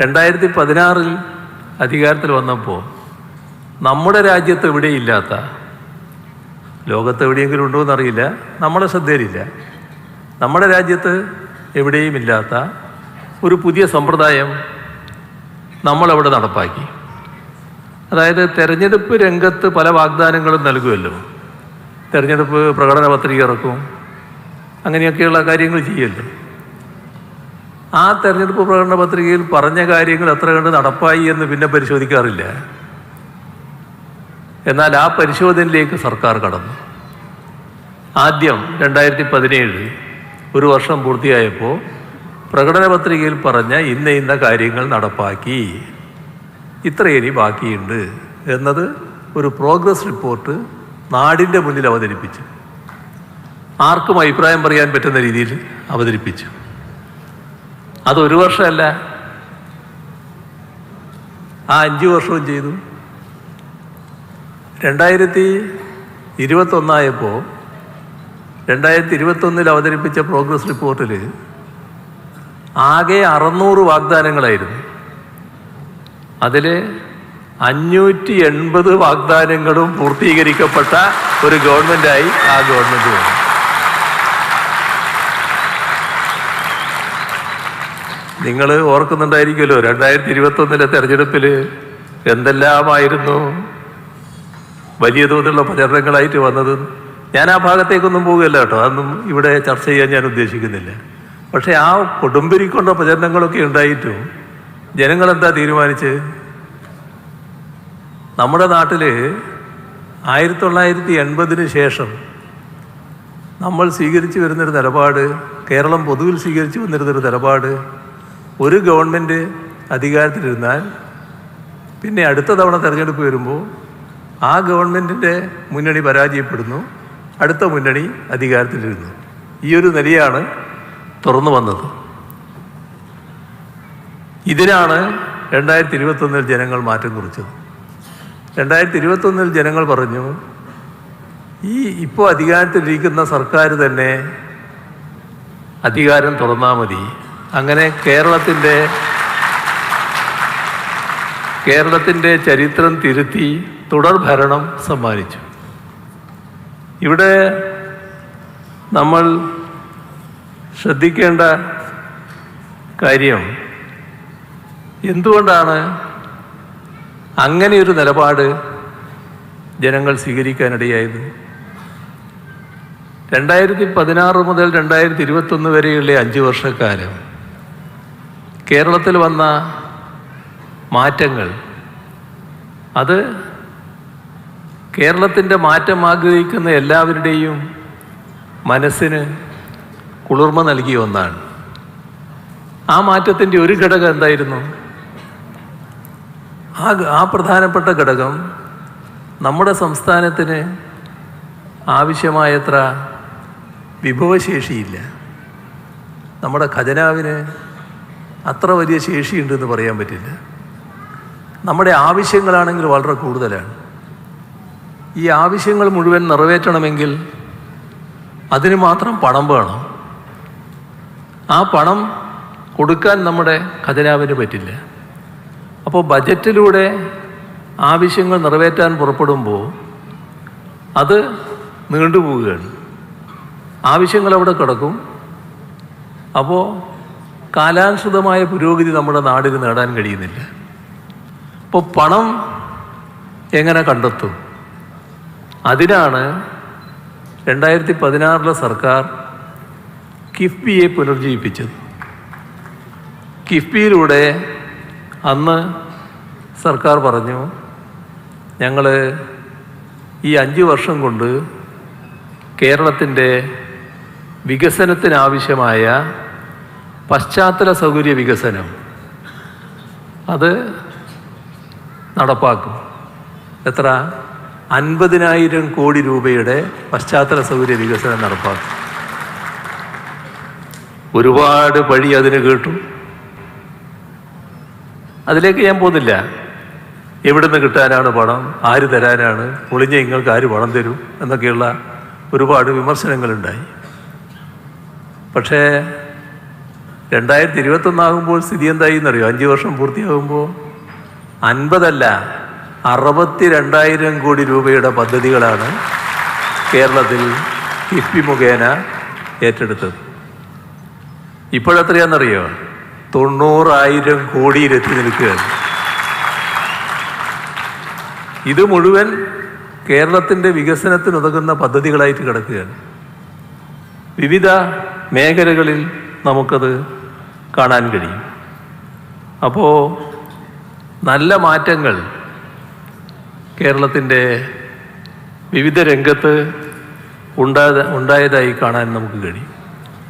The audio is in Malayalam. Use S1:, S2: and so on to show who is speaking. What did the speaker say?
S1: രണ്ടായിരത്തി പതിനാറിൽ അധികാരത്തിൽ വന്നപ്പോൾ നമ്മുടെ രാജ്യത്ത് എവിടെയില്ലാത്ത ലോകത്ത് എവിടെയെങ്കിലും ഉണ്ടോ എന്നറിയില്ല നമ്മുടെ ശ്രദ്ധയിലില്ല. നമ്മുടെ രാജ്യത്ത് എവിടെയും ഇല്ലാത്ത ഒരു പുതിയ സമ്പ്രദായം നമ്മളവിടെ നടപ്പാക്കി. അതായത് തെരഞ്ഞെടുപ്പ് രംഗത്ത് പല വാഗ്ദാനങ്ങളും നൽകുമല്ലോ. തെരഞ്ഞെടുപ്പ് പ്രകടന പത്രിക ഇറക്കും. അങ്ങനെയൊക്കെയുള്ള കാര്യങ്ങൾ ചെയ്യുമല്ലോ ആ തെരഞ്ഞെടുപ്പ് പ്രകടന പത്രികയിൽ പറഞ്ഞ കാര്യങ്ങൾ എത്ര കണ്ട് നടപ്പായി എന്ന് പിന്നെ പരിശോധിക്കാറില്ല. എന്നാൽ ആ പരിശോധനയിലേക്ക് സർക്കാർ കടന്നു. ആദ്യം രണ്ടായിരത്തി പതിനേഴ് ഒരു വർഷം പൂർത്തിയായപ്പോൾ പ്രകടന പത്രികയിൽ പറഞ്ഞ ഇന്ന ഇന്ന കാര്യങ്ങൾ നടപ്പാക്കി. ഇത്ര ഇനി ബാക്കിയുണ്ട് എന്നത് ഒരു പ്രോഗ്രസ് റിപ്പോർട്ട് നാടിന്റെ മുന്നിൽ അവതരിപ്പിച്ചു. ആർക്കും അഭിപ്രായം പറയാൻ പറ്റുന്ന രീതിയിൽ അവതരിപ്പിച്ചു. അത് ഒരു വർഷമല്ല. ആ അഞ്ച് വർഷവും ചെയ്തു. രണ്ടായിരത്തി ഇരുപത്തൊന്നായപ്പോൾ രണ്ടായിരത്തി ഇരുപത്തൊന്നിൽ അവതരിപ്പിച്ച പ്രോഗ്രസ് റിപ്പോർട്ടിൽ ആകെ അറുന്നൂറ് വാഗ്ദാനങ്ങളായിരുന്നു. അതിൽ അഞ്ഞൂറ്റി എൺപത് വാഗ്ദാനങ്ങളും പൂർത്തീകരിക്കപ്പെട്ട ഒരു ഗവൺമെന്റായി ആ ഗവൺമെന്റ് വന്നു. നിങ്ങൾ ഓർക്കുന്നുണ്ടായിരിക്കുമല്ലോ രണ്ടായിരത്തി ഇരുപത്തൊന്നിലെ തെരഞ്ഞെടുപ്പിൽ എന്തെല്ലാമായിരുന്നു? വലിയ തോതിലുള്ള പ്രചരണങ്ങളായിട്ട് വന്നത്. ഞാൻ ആ ഭാഗത്തേക്കൊന്നും പോകുകയല്ല കേട്ടോ അതൊന്നും ഇവിടെ ചർച്ച ചെയ്യാൻ ഞാൻ ഉദ്ദേശിക്കുന്നില്ല. പക്ഷേ ആ കൊടുമ്പിരിക്കൊണ്ട പ്രചരണങ്ങളൊക്കെ ഉണ്ടായിട്ടും ജനങ്ങളെന്താ തീരുമാനിച്ച്? നമ്മുടെ നാട്ടിൽ ആയിരത്തി തൊള്ളായിരത്തി എൺപതിന് ശേഷം നമ്മൾ സ്വീകരിച്ചു വരുന്നൊരു നിലപാട് കേരളം പൊതുവിൽ സ്വീകരിച്ചു വന്നിരുന്നൊരു നിലപാട് ഒരു ഗവൺമെന്റ് അധികാരത്തിലിരുന്നാൽ പിന്നെ അടുത്ത തവണ തിരഞ്ഞെടുപ്പ് വരുമ്പോൾ ആ ഗവൺമെന്റിന്റെ മുന്നണി പരാജയപ്പെടുന്നു അടുത്ത മുന്നണി അധികാരത്തിലിരുന്നു. ഈ ഒരു നിലയാണ് തുറന്നു വന്നത്. ഇതിനാണ് രണ്ടായിരത്തി ഇരുപത്തൊന്നിൽ ജനങ്ങൾ മാറ്റം കുറിച്ചത്. രണ്ടായിരത്തി ഇരുപത്തൊന്നിൽ ജനങ്ങൾ പറഞ്ഞു ഈ ഇപ്പോൾ അധികാരത്തിലിരിക്കുന്ന സർക്കാർ തന്നെ അധികാരം തുറന്നാൽ മതി. അങ്ങനെ കേരളത്തിന്റെ കേരളത്തിന്റെ ചരിത്രം തിരുത്തി തുടർ ഭരണം സമ്മാനിച്ചു. ഇവിടെ നമ്മൾ ശ്രദ്ധിക്കേണ്ട കാര്യം എന്തുകൊണ്ടാണ് അങ്ങനെയൊരു നിലപാട് ജനങ്ങൾ സ്വീകരിക്കാനിടയായത്? രണ്ടായിരത്തി പതിനാറ് മുതൽ രണ്ടായിരത്തി ഇരുപത്തൊന്ന് വരെയുള്ള അഞ്ച് വർഷക്കാലം കേരളത്തിൽ വന്ന മാറ്റങ്ങൾ അത് കേരളത്തിന്റെ മാറ്റം ആഗ്രഹിക്കുന്ന എല്ലാവരുടെയും മനസ്സിന് കുളിർമ നൽകിയ ഒന്നാണ്. ആ മാറ്റത്തിന്റെ ഒരു ഘടകം എന്തായിരുന്നു? ആ ആ പ്രധാനപ്പെട്ട ഘടകം നമ്മുടെ സംസ്ഥാനത്തിന് ആവശ്യമായത്ര വിഭവശേഷിയില്ല. നമ്മുടെ ഖജനാവിന് അത്ര വലിയ ശേഷിയുണ്ടെന്ന് പറയാൻ പറ്റില്ല. നമ്മുടെ ആവശ്യങ്ങളാണെങ്കിൽ വളരെ കൂടുതലാണ്. ഈ ആവശ്യങ്ങൾ മുഴുവൻ നിറവേറ്റണമെങ്കിൽ അതിന് മാത്രം പണം വേണം. ആ പണം കൊടുക്കാൻ നമ്മുടെ ഖജനാവിന് പറ്റില്ല. അപ്പോൾ ബജറ്റിലൂടെ ആവശ്യങ്ങൾ നിറവേറ്റാൻ പുറപ്പെടുമ്പോൾ അത് നീണ്ടുപോവുകയാണ്. ആവശ്യങ്ങൾ അവിടെ കിടക്കും. അപ്പോൾ കാലാനുസൃതമായ പുരോഗതി നമ്മുടെ നാടിന് നേടാൻ കഴിയുന്നില്ല. അപ്പോൾ പണം എങ്ങനെ കണ്ടെത്തും? അതിനാണ് രണ്ടായിരത്തി പതിനാറിലെ സർക്കാർ കിഫ്ബിയെ പുനർജീവിപ്പിച്ചത്. കിഫ്ബിയിലൂടെ അന്ന് സർക്കാർ പറഞ്ഞു ഞങ്ങൾ ഈ അഞ്ച് വർഷം കൊണ്ട് കേരളത്തിന്റെ വികസനത്തിനാവശ്യമായ പശ്ചാത്തല സൗകര്യ വികസനം. അത് നടപ്പാക്കും. എത്ര? അൻപതിനായിരം കോടി രൂപയുടെ പശ്ചാത്തല സൗകര്യ വികസനം നടപ്പാക്കും. ഒരുപാട് പഴി അതിന് കേട്ടു. അതിലേക്ക് ഞാൻ പോകുന്നില്ല. എവിടുന്ന് കിട്ടാനാണ് പണം? ആര് തരാനാണ്? ഒളിഞ്ഞ നിങ്ങൾക്ക് ആര് പണം തരും? എന്നൊക്കെയുള്ള ഒരുപാട് വിമർശനങ്ങളുണ്ടായി. പക്ഷേ രണ്ടായിരത്തി ഇരുപത്തൊന്നാകുമ്പോൾ സ്ഥിതി എന്തായി എന്നറിയോ അഞ്ച് വർഷം പൂർത്തിയാകുമ്പോൾ അൻപതല്ല അറുപത്തി രണ്ടായിരം കോടി രൂപയുടെ പദ്ധതികളാണ് കേരളത്തിൽ കിഫ്ബി മുഖേന ഏറ്റെടുത്തത്. ഇപ്പോഴെത്രയാണെന്നറിയോ തൊണ്ണൂറായിരം കോടിയിലെത്തി നിൽക്കുകയാണ്. ഇത് മുഴുവൻ കേരളത്തിന്റെ വികസനത്തിനുതകുന്ന പദ്ധതികളായിട്ട് കിടക്കുകയാണ്. വിവിധ മേഖലകളിൽ നമുക്കത് കാണാൻ കഴിയും. അപ്പോൾ നല്ല മാറ്റങ്ങൾ കേരളത്തിന്റെ വിവിധ രംഗത്ത് ഉണ്ടായ ഉണ്ടായതായി കാണാൻ നമുക്ക് കഴിയും.